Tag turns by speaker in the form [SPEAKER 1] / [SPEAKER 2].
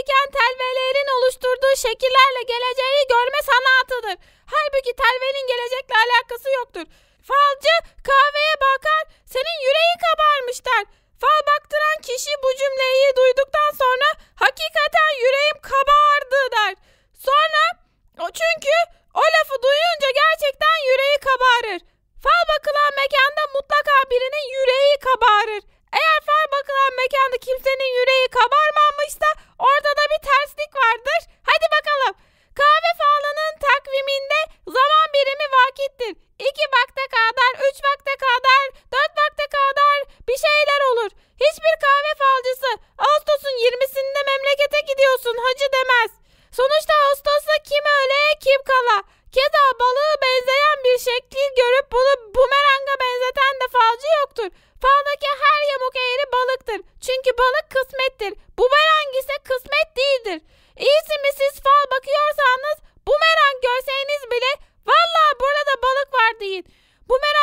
[SPEAKER 1] biriken telvelerin oluşturduğu şekillerle geleceği görme sanatıdır. Halbuki telvenin gelecekle alakası yoktur. Falcı kahveye bakar, senin yüreği kabarmış der. Fal baktıran kişi bu gidiyorsun hacı demez. Sonuçta Ağustos'ta kim öyle kim kala. Keza balığı benzeyen bir şekil görüp bunu bumeranga benzeten de falcı yoktur. Faldaki her yamuk eğri balıktır. Çünkü balık kısmettir. Bumerang ise kısmet değildir. İyisi mi siz fal bakıyorsanız bumerang görseniz bile vallahi burada balık var deyin. Bumerangı